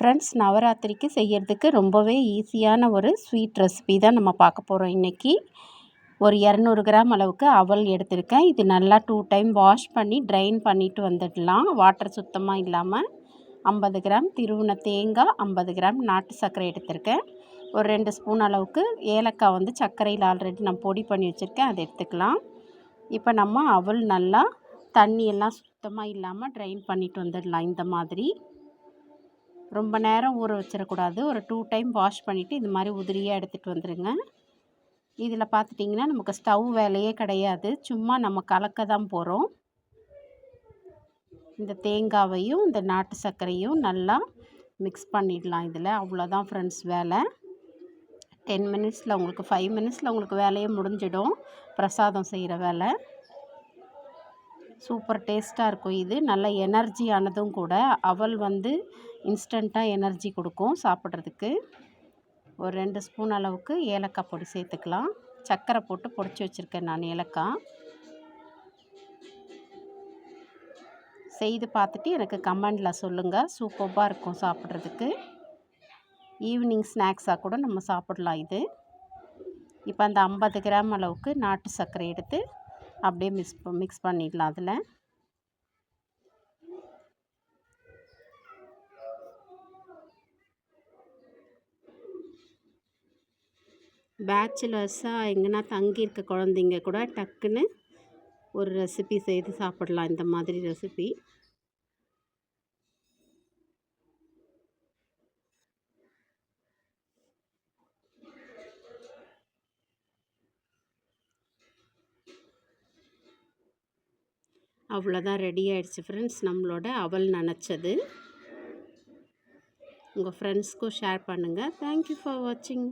Friends நவராத்திரிக்கு செய்கிறதுக்கு ரொம்பவே ஈஸியான ஒரு ஸ்வீட் ரெசிபி தான் நம்ம பார்க்க போகிறோம் இன்றைக்கி ஒரு இரநூறு கிராம் அளவுக்கு அவல் எடுத்திருக்கேன். இது நல்லா டூ டைம் வாஷ் பண்ணி ட்ரைன் பண்ணிவிட்டு வந்துடலாம். வாட்டர் சுத்தமாக இல்லாமல் ஐம்பது கிராம் திருவுண தேங்காய் ஐம்பது கிராம் நாட்டு சர்க்கரை எடுத்திருக்கேன். ஒரு ரெண்டு ஸ்பூன் அளவுக்கு ஏலக்காய் வந்து சர்க்கரையில் ஆல்ரெடி நான் பொடி பண்ணி வச்சுருக்கேன். அதை எடுத்துக்கலாம். இப்போ நம்ம அவல் நல்லா தண்ணியெல்லாம் சுத்தமாக இல்லாமல் ட்ரைன் பண்ணிட்டு வந்துடலாம் இந்த மாதிரி. ரொம்ப நேரம் ஊற வச்சிடக்கூடாது. ஒரு டூ டைம் வாஷ் பண்ணிவிட்டு இது மாதிரி உதிரியாக எடுத்துகிட்டு வந்துடுங்க இதில் பார்த்துட்டிங்கன்னா நமக்கு ஸ்டவ் வேலையே கிடையாது. சும்மா நம்ம கலக்க தான் போகிறோம் இந்த தேங்காவையும் இந்த நாட்டு சர்க்கரையும் நல்லா மிக்ஸ் பண்ணிடலாம் இதில். அவ்வளோதான் ஃப்ரெண்ட்ஸ் வேலை. டென் மினிட்ஸில் உங்களுக்கு ஃபைவ் மினிட்ஸில் உங்களுக்கு வேலையே முடிஞ்சிடும். பிரசாதம் செய்கிற வேலை. சூப்பர் டேஸ்ட்டாக இருக்கும் இது. நல்ல எனர்ஜியானதும் கூட அவல் வந்து இன்ஸ்டண்ட்டாக எனர்ஜி கொடுக்கும் சாப்பிட்றதுக்கு. ஒரு ரெண்டு ஸ்பூன் அளவுக்கு ஏலக்காய் பொடி சேர்த்துக்கலாம். சர்க்கரை போட்டு பொடிச்சு வச்சுருக்கேன் நான் ஏலக்காய். செய்து பார்த்துட்டு எனக்கு கமெண்டில் சொல்லுங்கள் சூப்பராக இருக்கும் சாப்பிட்றதுக்கு. ஈவினிங் ஸ்நாக்ஸாக கூட நம்ம சாப்பிட்லாம் இது. இப்போ அந்த ஐம்பது கிராம் அளவுக்கு நாட்டு சர்க்கரை எடுத்து அப்படியே மிக்ஸ் மிக்ஸ் பண்ணிடலாம் அதில். பேச்சுலர்ஸாக எங்கன்னா தங்கியிருக்க குழந்தைங்க கூட டக்குன்னு ஒரு ரெசிபி செய்து சாப்பிடலாம். இந்த மாதிரி ரெசிபி அவ்வளோதான் ரெடி ஆகிடுச்சு ஃப்ரெண்ட்ஸ் நம்மளோட அவல் நினச்சது. உங்கள் ஃப்ரெண்ட்ஸ்க்கும் ஷேர் பண்ணுங்கள் தேங்க்யூ ஃபார் வாட்சிங்